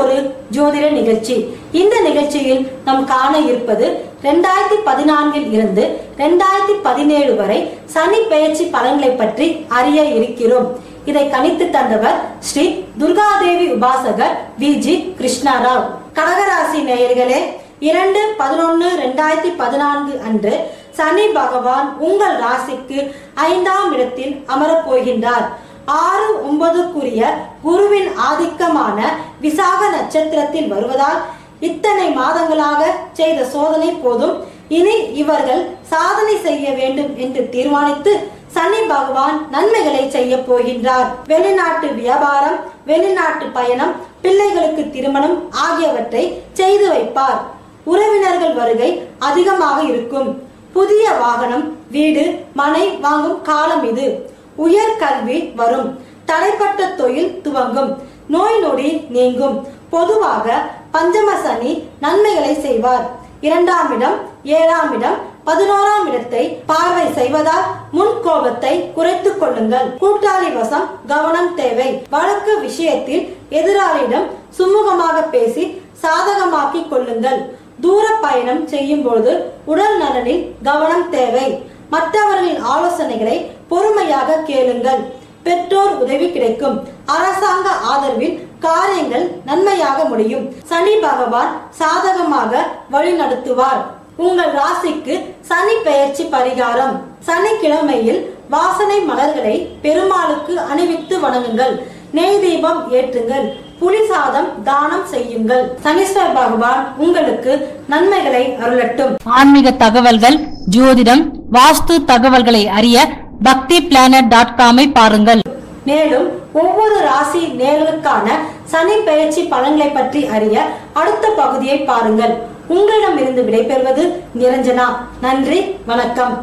ஒரு ஜோதிட நிகழ்ச்சி. இந்த நிகழ்ச்சியில் நாம் காண இருப்பது ரெண்டாயிரத்தி பதினான்கில் இருந்து ரெண்டாயிரத்தி பதினேழு வரை சனி பெயர்ச்சி பலன்களை பற்றி அறிய இருக்கிறோம். இதை கணித்து தந்தவர் ஸ்ரீ துர்காதேவி உபாசகர் வி ஜி கிருஷ்ணாராவ். கடகராசி நேயர்களே இரண்டு பதினொன்னு ரெண்டாயிரத்தி பதினான்கு அன்று சனி பகவான் உங்கள் ராசிக்கு ஐந்தாம் இடத்தில் அமரப் போகின்றார். ஆறு ஒன்பதுக்குரிய குருவின் ஆதிக்கமான விசாக நட்சத்திரத்தில் வருவதால் இத்தனை மாதங்களாக செய்த சோதனை போதும். இனி இவர்கள் சாதனை செய்ய வேண்டும் என்று தீர்மானித்து சனி பகவான் நன்மைகளை செய்ய போகின்றார். வெளிநாட்டு வியாபாரம் வெளிநாட்டு பயணம் பிள்ளைகளுக்கு திருமணம் ஆகியவற்றை செய்து வைப்பார். உறவினர்கள் வருகை அதிகமாக இருக்கும். புதிய வாகனம் வீடு மனை வாங்கும் காலம் இது. உயர் கல்வி வரும். தடைப்பட்ட தொழில் துவங்கும். நோய் நொடி நீங்கும். பொதுவாக பஞ்சம சனி நன்மைகளை செய்வார். இரண்டாம் இடம் ஏழாம் இடம் பதினோராம் இடத்தை பார்வை செய்வதால் முன் கோபத்தை குறைத்துக் கொள்ளுங்கள். கூட்டாளி வசம் கவனம் தேவை. வழக்கு விஷயத்தில் எதிராளியிடம் சுமூகமாக பேசி சாதகமாக்கிக் கொள்ளுங்கள். தூர பயணம் செய்யும் போது உடல் நலனில் கவனம் தேவை. மற்றவர்களின் ஆலோசனைகளை பொறுமையாக கேளுங்கள். பெற்றோர் உதவி கிடைக்கும். அரசாங்க ஆதரவில் காரியங்கள் நன்மையாக முடியும். சனி பகவான் சாதகமாக வழி நடத்துவார் உங்கள் ராசிக்கு சனி பெயர்ச்சி பரிகாரம். சனிக்கிழமையில் வாசனை மலர்களை பெருமாளுக்கு அணிவித்து வணங்குங்கள். நெய் தீபம் ஏற்றுங்கள். புலி சாதம் தானம் செய்யுங்கள். சனீஸ்வர பகவான் உங்களுக்கு நன்மைகளை அருளட்டும். ஆன்மீக தகவல்கள் ஜோதிடம் வாஸ்து தகவல்களை அறிய பக்தி பிளானட் டாட் காமை பாருங்கள். மேலும் ஒவ்வொரு ராசி நேர்களுக்கான சனி பெயர்ச்சி பலன்களை பற்றி அறிய அடுத்த பகுதியை பாருங்கள். உங்களிடமிருந்து விடைபெறுவது நிரஞ்சனா. நன்றி வணக்கம்.